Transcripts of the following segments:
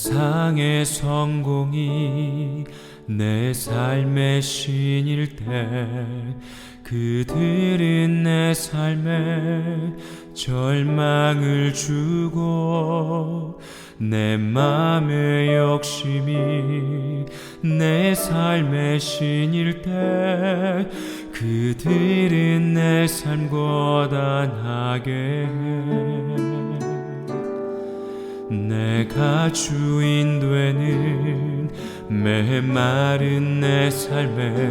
세상의 성공이 내 삶의 신일 때 그들은 내 삶에 절망을 주고 내 맘의 욕심이 내 삶의 신일 때 그들은 내 삶 고단하게 해 내가 주인 되는 메마른 내 삶에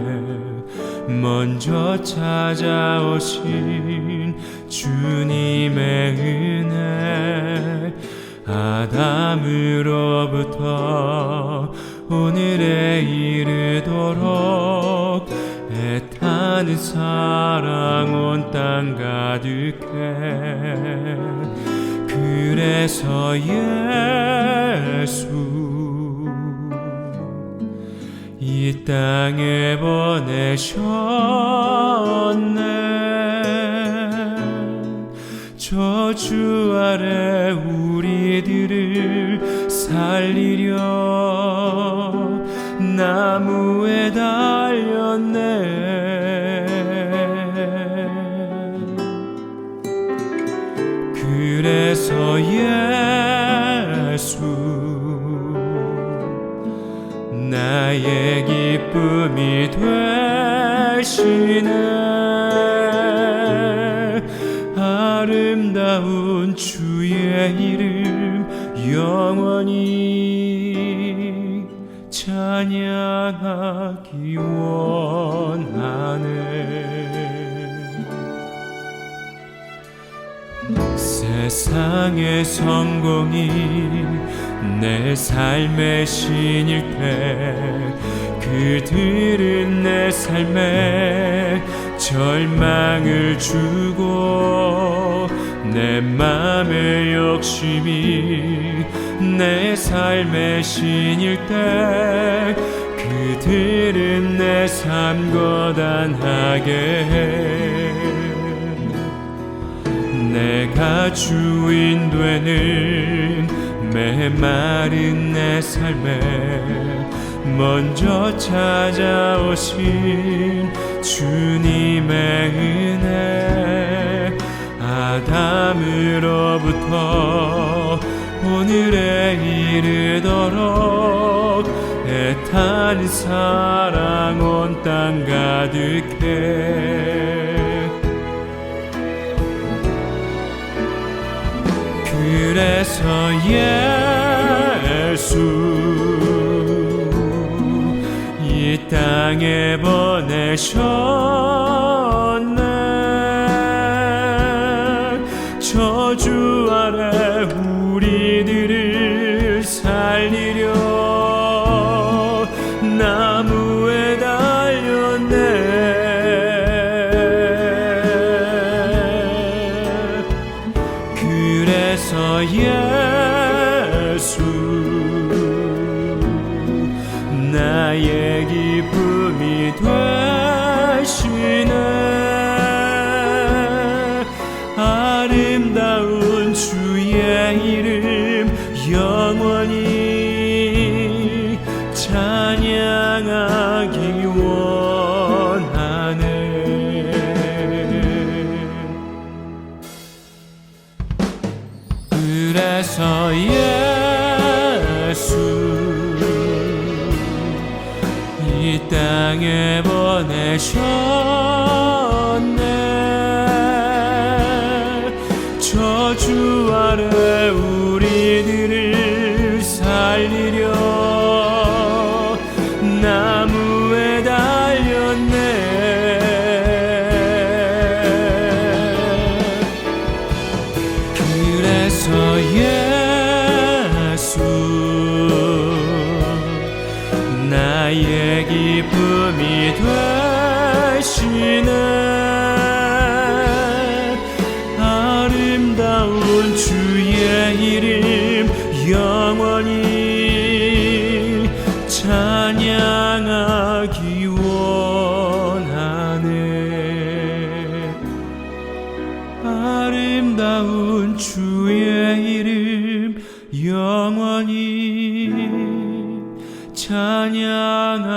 먼저 찾아오신 주님의 은혜. 아담으로부터 오늘에 이르도록 애타는 사랑 온 땅 가득해 그래서 예수. 이 땅에 보내셨네. 저주 아래 우리들을 살리려 나무에 달렸네 그래서 예수 나의 기쁨이 되시네. 아름다운 주의 이름 영원히 찬양하기 원하네 세상의 성공이 내 삶의 신일 때 그들은 내 삶에 절망을 주고 내 맘의 욕심이 내 삶의 신일 때 그들은 내삶 고단하게 해 내가 주인 되는 메마른 내 삶에 먼저 찾아오신 주님의 은혜. 아담으로부터 오늘에 이르도록 애타는 사랑 온 땅 가득해 그래서 예수 이 땅에 보내셨네. 저주 아래 우리 그래서 예수 나의 기쁨이 되시네. 아름다운 주의 이름 영원히 찬양하기 그래서 예수 이 땅에 보내셨네. 저주 아래 우리들을 살리려 예수 나의 기쁨이 되시네 아름다운 주의 이름 영원히 찬양하기 원하네. 아름다운 주의 이름 영원히 찬양하기